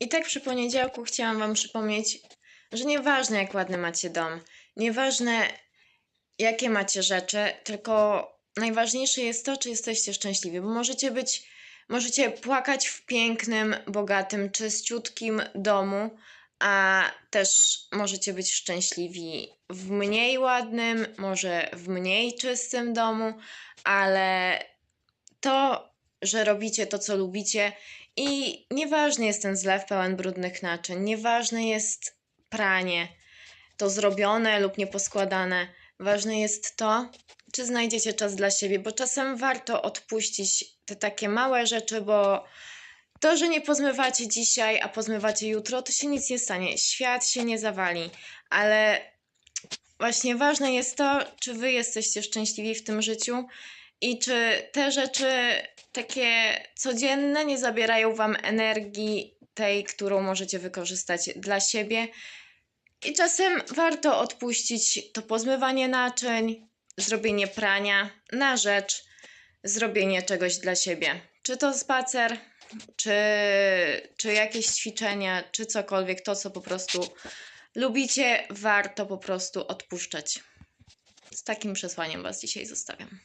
I tak przy poniedziałku chciałam Wam przypomnieć, że nieważne jak ładny macie dom, nieważne jakie macie rzeczy, tylko najważniejsze jest to, czy jesteście szczęśliwi, bo możecie być, możecie płakać w pięknym, bogatym, czyściutkim domu, a też możecie być szczęśliwi w mniej ładnym, może w mniej czystym domu, ale to, że robicie to, co lubicie i nieważny jest ten zlew pełen brudnych naczyń, nieważne jest pranie, to zrobione lub nieposkładane. Ważne jest to, czy znajdziecie czas dla siebie, bo czasem warto odpuścić te takie małe rzeczy, bo to, że nie pozmywacie dzisiaj, a pozmywacie jutro, to się nic nie stanie. Świat się nie zawali, ale właśnie ważne jest to, czy wy jesteście szczęśliwi w tym życiu i czy te rzeczy takie codzienne nie zabierają wam energii tej, którą możecie wykorzystać dla siebie. I czasem warto odpuścić to pozmywanie naczyń, zrobienie prania na rzecz zrobienie czegoś dla siebie. Czy to spacer, czy, czy jakieś ćwiczenia, czy cokolwiek, to co po prostu lubicie, warto po prostu odpuszczać. Z takim przesłaniem Was dzisiaj zostawiam.